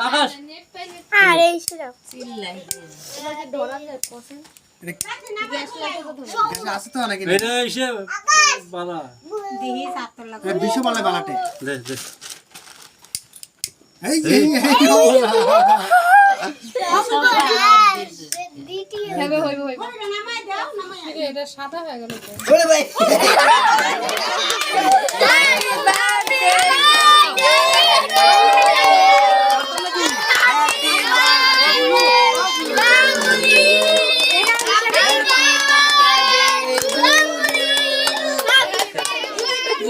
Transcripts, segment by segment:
আকাশ। আরে সেরকম আছে তো নাকি এটা এসে বালা। বিশ্ব বলে বালাটে। দে দে। এই যে এই এটা সাদা হয়ে গেল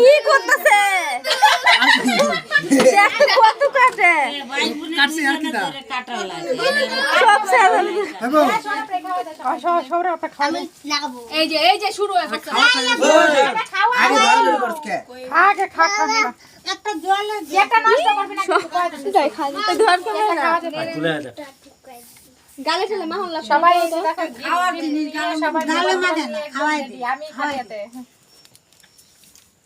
কি করতেছে? কত কাটে। কাটছি আর কি দা সব শেষ এবং এই যে এই যে শুরু হয়ে গেছে। আগে ধরে ধরে আগে খা খা খা। একটা নষ্ট করবি না কিন্তু কয় দিন। ধর করে না। তুলে দে গালে ঠেলে মাহল্লা সবাই খাওয়ার জিনিস সবাই গালে মাঝে না খাওয়াই দি আমি খাইতে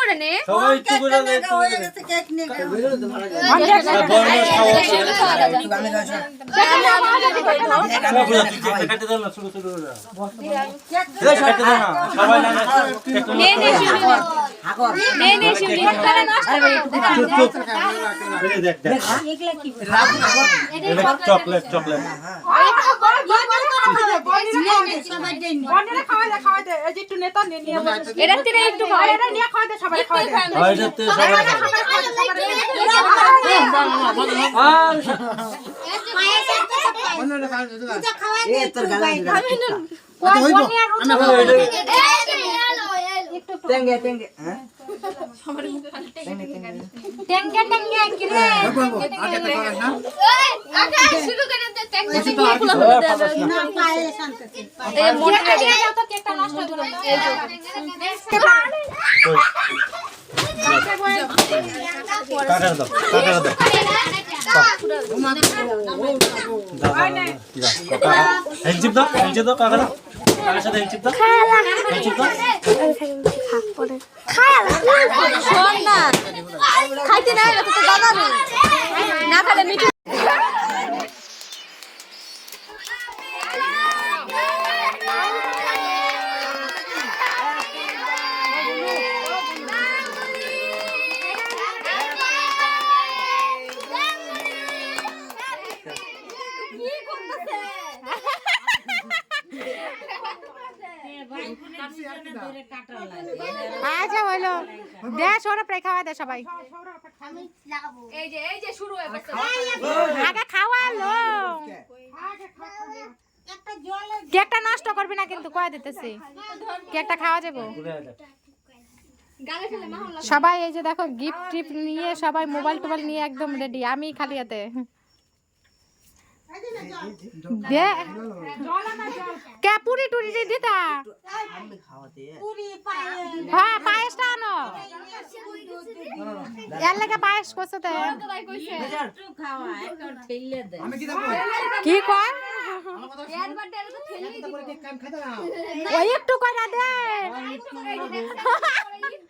করে নে। Chocolate chocolate. এটা থেকে একটু এটা নিয়ে খাও দে সবাই খাও দে হয় যেতে সবাই খাওয়া টেঙ্গে টেঙ্গে হ্যাঁ টেঙ্গে টেঙ্গে। কি রে হইব হইব আগে তো খাওয়া না। আকাশ শুরু করে দে টেঙ্গে। হেলচিপ দাও হেলচিপ দাও কাকা দাও কাকার সাথে হেলচিপ দাও হেলচিপ দাও খাইতে না এটা তো দাদা নেই। আচ্ছা হইল দে সরে প্রায় খাওয়া দে সবাই। এই যে এই যে শুরু গেছে। আগে খাওয়ালো। কেকটা নষ্ট করবি না কিন্তু কয়ে দিতেছি। কেকটা খাওয়া যাব। গালে সবাই এই যে দেখো গিফট টিফট নিয়ে সবাই মোবাইল টোবাইল নিয়ে একদম রেডি আমি খালি হাতে। দে কে পুরি টুরি দি দিতা হ্যাঁ পায়েসটা আনো এর লাগে পায়েস করছে তো কি করে ওই একটু কইরা দে।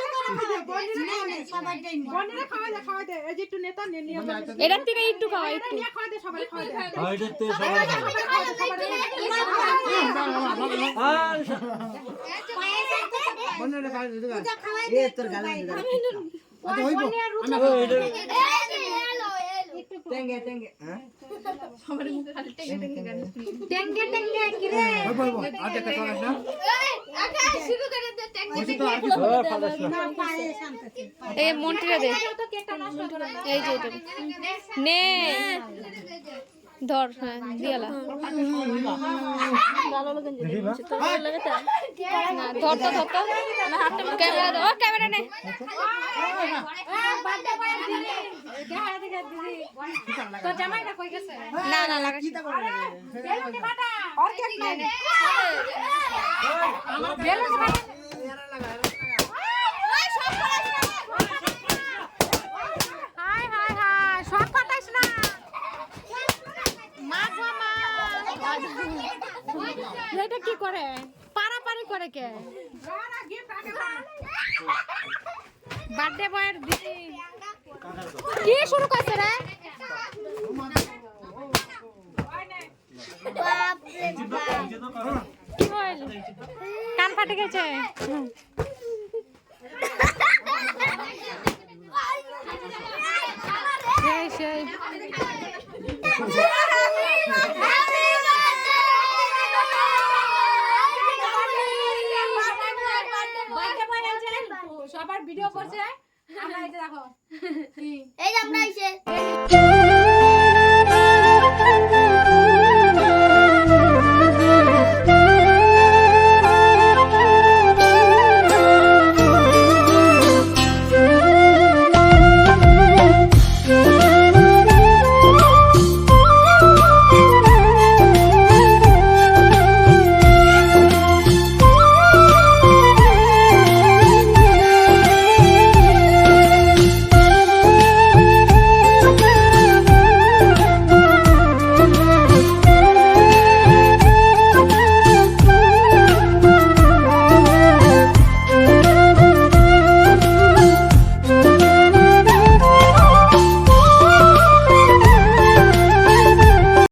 এটার থেকে একটু খাওয়া একটু। টেঙ্গে টেঙ্গে হ্যাঁ? টেঙ্গে টেঙ্গে কি রে না? এই মন্ত্রীরা দে। এই যে নে। ধর হ্যাঁ দিয়ালা ধর তো ধর তো। ক্যামেরা দে ক্যামেরা নে। না না লাগা বাটা আর কেক নাই বেলুন বাটা হাই হাই হাই সব পাতাইছ না মা গো মা এটা কি করে? পারাপারি করে কে? বার্থডে বয়ের দিদি। কি শুরু করছে রে কি হইল কান ফাটে গেছে। সবার ভিডিও করছে। আমরা এই যে দেখো। কি?